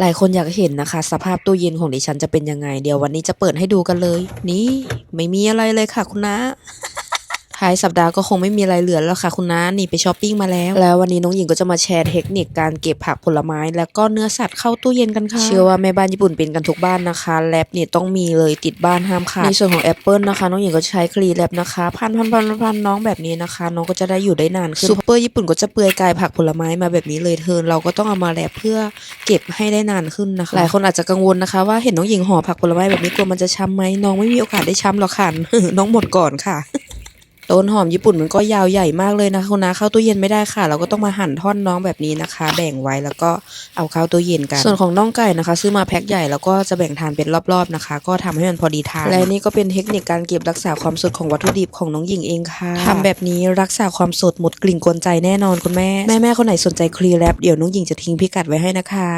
หลายคนอยากเห็นนะคะ สภาพตู้เย็นของดิฉันจะเป็นยังไง เดี๋ยววันนี้จะเปิดให้ดูกันเลย นี่ ไม่มีอะไรเลยค่ะคุณน้า ท้ายสัปดาห์ก็คงไม่มีอะไรเหลือแล้วค่ะคุณน้านี่ไปช้อปปิ้งมาแล้ว แล้ววันนี้น้องหญิงก็จะมาแชร์เทคนิคการเก็บผักผลไม้ แล้วก็เนื้อสัตว์เข้าตู้เย็นกันค่ะ เชื่อว่าแม่บ้านญี่ปุ่นเป็นกันทุกบ้านนะคะแลบเนี่ยต้องมีเลยติดบ้านห้ามขาดในส่วนของแอปเปิลนะคะน้องหญิงก็ใช้คลีแลบนะคะพันพันพันพันน้องแบบนี้นะคะ น้องก็จะได้อยู่ได้นานขึ้นซูเปอร์ญี่ปุ่นก็จะเปลือยกายผักผลไม้มาแบบนี้เลยเธอเราก็ต้องเอามาแลบเพื่อเก็บให้ได้นานขึ้นนะคะ หลายคนอาจจะกังวลนะคะว่าเห็นน้องหญิงห่อผักผลไม้แบบนี้กลัวมันจะช้ำไหมน้องไม่มีโอกาสได้ช้ำหรอกค่ะน้องหมดก่อนค่ะ ต้นหอมญี่ปุ่นมันก็ยาวใหญ่มากเลยนะคะคุณนาเข้าตู้เย็นไม่ได้ค่ะ เราก็ต้องมาหั่นท่อนน้องแบบนี้นะคะ แบ่งไว้แล้วก็เอาเข้าตู้เย็นกัน ส่วนของน่องไก่นะคะ ซื้อมาแพ็คใหญ่แล้วก็จะแบ่งทานเป็นรอบๆนะคะ ก็ทำให้มันพอดีทาน และนี่ก็เป็นเทคนิคการเก็บรักษาความสดของวัตถุดิบของน้องหญิงเองค่ะทำแบบนี้รักษาความสดหมดกลิ่นกวนใจแน่นอนคุณแม่แม่ๆคนไหนสนใจคลีแรปเดี๋ยวน้องหญิงจะทิ้งพิกัดไว้ให้นะคะ